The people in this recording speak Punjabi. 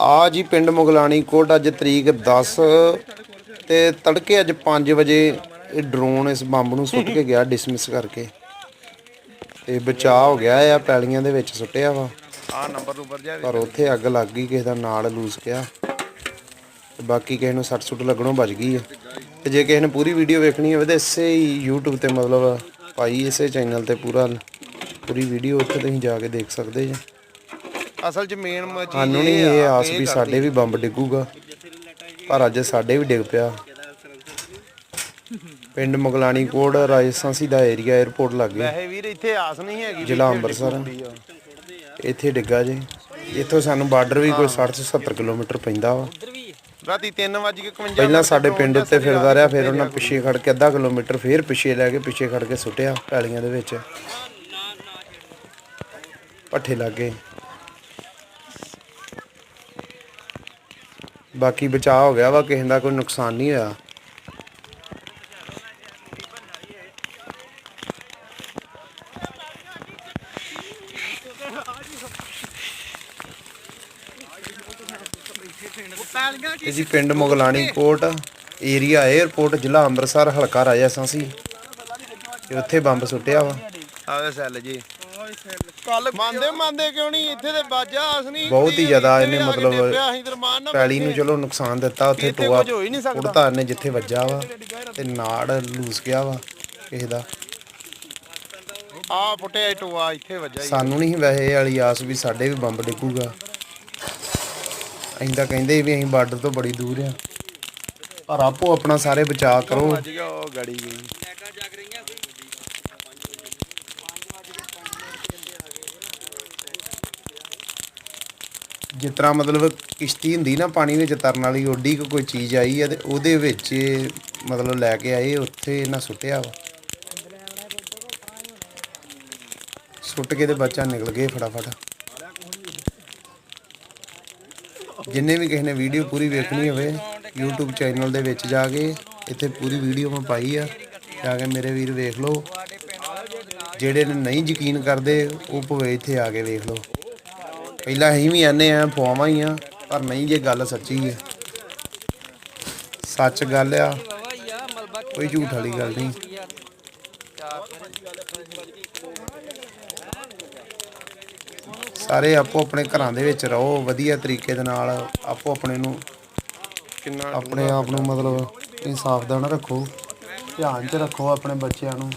ਆ ਜੀ ਪਿੰਡ ਮੁਗਲਾਣੀ ਕੋਟ ਅੱਜ ਤਰੀਕ 10 ਤੇ ਤੜਕੇ ਅੱਜ 5 ਵਜੇ ਇਹ ਡਰੋਨ ਇਸ ਬੰਬ ਨੂੰ ਸੁੱਟ ਕੇ ਗਿਆ ਡਿਸਮਿਸ ਕਰਕੇ। ਤੇ ਬਚਾਅ ਹੋ ਗਿਆ ਆ ਪੈਲੀਆਂ ਦੇ ਵਿੱਚ ਸੁੱਟਿਆ ਵਾ। ਆ ਨੰਬਰ ਉੱਪਰ ਜਾ ਪਰ ਉੱਥੇ ਅੱਗ ਲੱਗ ਗਈ ਕਿਸੇ ਦਾ ਨਾਲ ਲੂਸ ਗਿਆ ਤੇ ਬਾਕੀ ਕਿਸੇ ਨੂੰ ਸੱਟ ਸੁੱਟ ਲੱਗਣੋਂ ਬਚ ਗਈ ਆ। ਤੇ ਜੇ ਕਿਸੇ ਨੇ ਪੂਰੀ ਵੀਡੀਓ ਵੇਖਣੀ ਹੋਵੇ ਤਾਂ ਇਸੇ ਹੀ YouTube ਤੇ ਮਤਲਬ ਪਾਈ ਇਸੇ ਚੈਨਲ ਤੇ ਪੂਰਾ ਪੂਰੀ ਵੀਡੀਓ ਉੱਥੇ ਤੁਸੀਂ ਜਾ ਕੇ ਦੇਖ ਸਕਦੇ ਜੀ। ਅਸਲ ਚ ਮੇਨ ਚੀਜ਼ ਸਾਨੂੰ ਨਹੀਂ ਇਹ ਆਸ ਵੀ ਸਾਡੇ ਵੀ ਬੰਬ ਡਿੱਗੂਗਾ ਪਰ ਅੱਜ ਸਾਡੇ ਵੀ ਡਿੱਗ ਪਿਆ। ਪਿੰਡ ਮੁਗਲਾਣੀ ਕੋਟ ਰਾਜਸਥਾਨੀ ਦਾ ਏਰੀਆ 에어ਪੋਰਟ ਲੱਗੇ ਵੈਸੇ ਵੀਰ ਇੱਥੇ ਆਸ ਨਹੀਂ ਹੈਗੀ ਜ਼ਿਲ੍ਹਾ ਅੰਮ੍ਰਿਤਸਰ। ਇੱਥੇ ਡਿੱਗਾ ਜੇ। ਇੱਥੋਂ ਸਾਨੂੰ ਬਾਰਡਰ ਵੀ ਕੋਈ 60 ਤੋਂ 70 ਕਿਲੋਮੀਟਰ ਪੈਂਦਾ ਵਾ। ਰਾਤੀ 3:51 ਪਹਿਲਾਂ ਸਾਡੇ ਪਿੰਡ ਉੱਤੇ ਫਿਰਦਾ ਰਿਹਾ ਫਿਰ ਉਹਨਾਂ ਪਿੱਛੇ ਖੜ ਕੇ ਅੱਧਾ ਕਿਲੋਮੀਟਰ ਫਿਰ ਪਿੱਛੇ ਲੈ ਕੇ ਪਿੱਛੇ ਖੜ ਕੇ ਸੁੱਟਿਆ ਪੈਲੀਆਂ ਦੇ ਵਿੱਚ। ਪੱਠੇ ਲੱਗੇ ਬਾਕੀ ਬਚਾਅ ਹੋ ਗਿਆ ਵਾ, ਕਿਸੇ ਦਾ ਕੋਈ ਨੁਕਸਾਨ ਨਹੀਂ ਹੋਇਆ। ਇਹ ਜੀ ਪਿੰਡ ਮੁਗਲਾਣੀ ਕੋਟ, ਏਰੀਆ 에어ਪੋਰਟ ਜ਼ਿਲ੍ਹਾ ਅੰਮ੍ਰਿਤਸਰ, ਹਲਕਾ ਰਾਜਾ ਸੀ ਤੇ ਉੱਥੇ ਬੰਬ ਸੁੱਟਿਆ ਵਾ। ਆਵੇ ਸੈੱਲ ਜੀ। ਕੱਲ ਮੰਨਦੇ ਮੰਨਦੇ ਕਿਉਂ ਨਹੀਂ? ਇੱਥੇ ਤੇ ਬਾਜਾ ਆਸ ਨਹੀਂ ਬਹੁਤ ਹੀ ਜ਼ਿਆਦਾ ਇਹਨੇ ਮਤਲਬ ਪੈਲੀ ਨੂੰ ਚਲੋ ਨੁਕਸਾਨ ਦਿੱਤਾ ਉੱਥੇ ਟੋਆ। ਉੜਤਾ ਨੇ ਜਿੱਥੇ ਵੱਜਾ ਵਾ ਤੇ ਨਾੜ ਲੂਸ ਗਿਆ ਵਾ ਕਿਸੇ ਦਾ। ਆ ਪੁੱਟਿਆ ਟੋਆ ਇੱਥੇ ਵੱਜਾ ਸਾਨੂੰ ਨਹੀਂ ਵੈਸੇ ਵਾਲੀ ਆਸ ਵੀ ਸਾਡੇ ਵੀ ਬੰਬ ਡਿੱਗੂਗਾ। ਅਸੀਂ ਤਾਂ ਕਹਿੰਦੇ ਵੀ ਅਸੀਂ ਬਾਰਡਰ ਤੋਂ ਬੜੀ ਦੂਰ ਆ। ਪਰ ਆਪੋ ਆਪਣਾ ਸਾਰੇ ਬਚਾਅ ਕਰੋ। ਵੱਜ ਗਿਆ ਉਹ ਗੜੀ ਗਈ। ਜਿਸ ਤਰ੍ਹਾਂ ਮਤਲਬ ਕਿਸ਼ਤੀ ਹੁੰਦੀ ਨਾ ਪਾਣੀ ਵਿੱਚ ਤਰਨ ਵਾਲੀ ਓਡੀ ਕੋਈ ਚੀਜ਼ ਆਈ ਆ ਤੇ ਉਹਦੇ ਵਿੱਚ ਮਤਲਬ ਲੈ ਕੇ ਆਏ, ਉੱਥੇ ਇਹਨਾਂ ਸੁੱਟਿਆ ਵਾ। ਸੁੱਟ ਕੇ ਤੇ ਬੱਚਾ ਨਿਕਲ ਗਏ ਫਟਾਫਟ। ਜਿੰਨੇ ਵੀ ਕਿਸੇ ਨੇ ਵੀਡੀਓ ਪੂਰੀ ਵੇਖਣੀ ਹੋਵੇ, YouTube ਚੈਨਲ ਦੇ ਵਿੱਚ ਜਾ ਕੇ ਇੱਥੇ ਪੂਰੀ ਵੀਡੀਓ ਮੈਂ ਪਾਈ ਆ। ਜਾ ਕੇ ਮੇਰੇ ਵੀਰ ਵੇਖ ਲਓ। ਜਿਹੜੇ ਨੇ ਨਹੀਂ ਯਕੀਨ ਕਰਦੇ, ਉਹ ਭਵੇ ਇੱਥੇ ਆ ਕੇ ਵੇਖ ਲਓ। ਪਹਿਲਾਂ ਅਸੀਂ ਵੀ ਆਨੇ ਆ ਫੁਆਵਾਂ ਹੀ ਆ, ਪਰ ਨਹੀਂ ਜੇ ਗੱਲ ਸੱਚੀ ਹੈ ਸੱਚ ਗੱਲ ਆ, ਕੋਈ ਝੂਠ ਵਾਲੀ ਗੱਲ ਨਹੀਂ। ਸਾਰੇ ਆਪੋ ਆਪਣੇ ਘਰਾਂ ਦੇ ਵਿੱਚ ਰਹੋ, ਵਧੀਆ ਤਰੀਕੇ ਦੇ ਨਾਲ ਆਪੋ ਆਪਣੇ ਨੂੰ ਕਿੰਨਾ ਆਪਣੇ ਆਪ ਨੂੰ ਮਤਲਬ ਇਨਸਾਫ ਦਾ ਨਾ ਰੱਖੋ, ਧਿਆਨ 'ਚ ਰੱਖੋ ਆਪਣੇ ਬੱਚਿਆਂ ਨੂੰ।